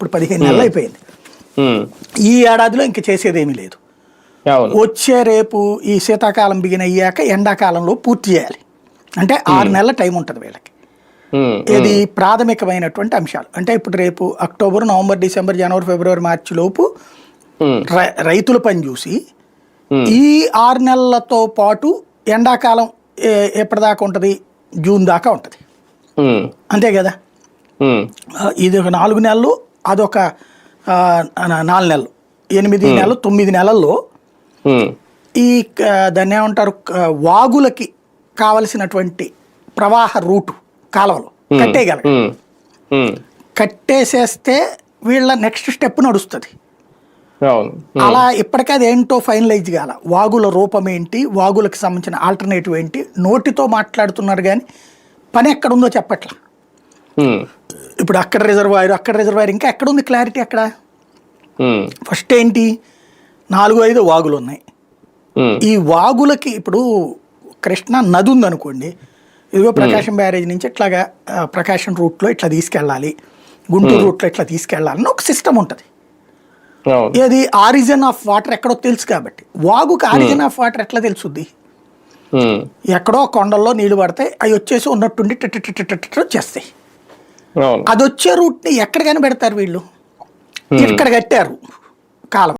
ఇప్పుడు పదిహేను నెలలు అయిపోయింది. ఈ ఏడాదిలో ఇంక చేసేదేమీ లేదు. వచ్చే రేపు ఈ శీతాకాలం బిగిన అయ్యాక ఎండాకాలంలో పూర్తి చేయాలి. అంటే ఆరు నెలల టైం ఉంటుంది వీళ్ళకి. ఇది ప్రాథమికమైనటువంటి అంశాలు. అంటే ఇప్పుడు రేపు అక్టోబర్ నవంబర్ డిసెంబర్ జనవరి ఫిబ్రవరి మార్చి లోపు రైతుల పని చూసి. ఈ ఆరు నెలలతో పాటు ఎండాకాలం ఎప్పటిదాకా ఉంటుంది? జూన్ దాకా ఉంటుంది. అంతే కదా? ఇది ఒక నాలుగు నెలలు అదొక నాలుగు నెలలు. ఎనిమిది నెలలు తొమ్మిది నెలల్లో ఈ దాన్ని ఏమంటారు వాగులకి కావలసినటువంటి ప్రవాహ రూటు కాలువలు కట్టేయగలరు కట్టేసేస్తే వీళ్ళ నెక్స్ట్ స్టెప్ నడుస్తుంది. అలా ఇప్పటికే అది ఏంటో ఫైనలైజ్ కాల. వాగుల రూపం ఏంటి వాగులకు సంబంధించిన ఆల్టర్నేటివ్ ఏంటి నోటితో మాట్లాడుతున్నారు కానీ పని ఎక్కడ ఉందో చెప్పట్లా. ఇప్పుడు అక్కడ రిజర్వాయర్ అక్కడ రిజర్వాయర్ ఇంకా ఎక్కడ ఉంది క్లారిటీ అక్కడ ఫస్ట్ ఏంటి? నాలుగు ఐదు వాగులు ఉన్నాయి. ఉమ్, ఈ వాగులకి ఇప్పుడు కృష్ణ నది ఉందనుకోండి ఇదిగో ప్రకాశం బ్యారేజ్ నుంచి ఇట్లాగా ప్రకాశం రూట్లో ఇట్లా తీసుకెళ్ళాలి గుంటూరు రూట్లో ఇట్లా తీసుకెళ్ళాలని ఒక సిస్టమ్ ఉంటుంది. ఏది? ఆరిజిన్ ఆఫ్ వాటర్ ఎక్కడో తెలుసు కాబట్టి. వాగుకి ఆరిజిన్ ఆఫ్ వాటర్ ఎట్లా తెలుసుద్ది? ఎక్కడో కొండల్లో నీళ్ళు పడతాయి అవి వచ్చేసి ఉన్నట్టుండి టిట్ టిట్ టిట్ టిట్ వచ్చేస్తాయి. అది వచ్చే రూట్ని ఎక్కడ కనిపెడతారు వీళ్ళు. ఇక్కడ కట్టారు కాలం.